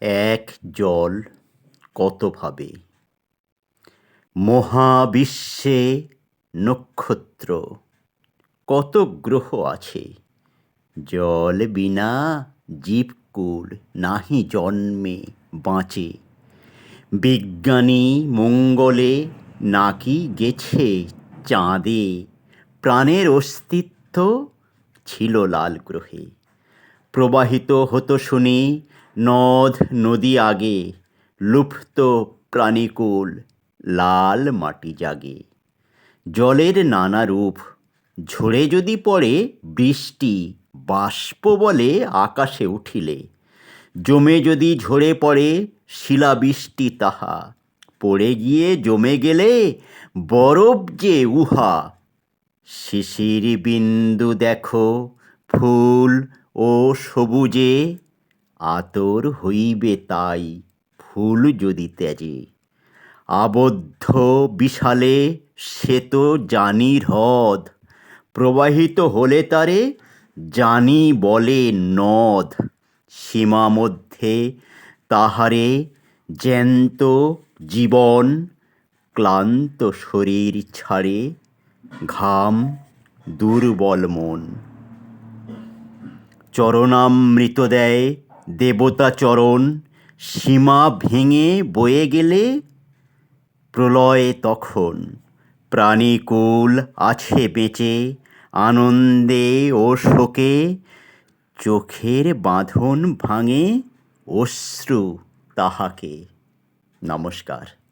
এক জল কতভাবে মহাবিশ্বে নক্ষত্র, কত গ্রহ আছে? জল বিনা জীবকুল নাহি জন্মে বাঁচে। বিজ্ঞানী মঙ্গলে নাকি গেছে চাঁদে? প্রাণের অস্তিত্ব ছিল লাল গ্রহে। প্রবাহিত হতো শুনি নদ নদী আগে, লুপ্ত প্রাণীকুল লাল মাটি জাগে। জলের নানা রূপ, ঝরে যদি পড়ে, বৃষ্টি বাষ্প বলে আকাশে উঠিলে। জমে যদি ঝরে পড়ে, শিলাবৃষ্টি তাহা। পড়ে গিয়ে জমে গেলে, বরফ যে উহা। শিশির বিন্দু দেখো, ফুল ও সবুজে। আতর হইবে তাই ফুল যদি ত্যাজে। আবদ্ধ বিশালে সে তো জানি হ্রদ প্রবাহিত হলে তারে জানি বলে নদ। সীমা মধ্যে তাহারে জ্যান্ত জীবন, ক্লান্ত শরীর ছাড়ে ঘাম, দুর্বল মন। চরণামৃত দেয় দেবতা চরণ সীমা ভেঙে বয়ে গেলে প্রলয় তখন। প্রাণীকুল আছে বেঁচে, আনন্দে ও শোকে, চোখের বাঁধন ভাঙে অশ্রু তাহাকে। নমস্কার।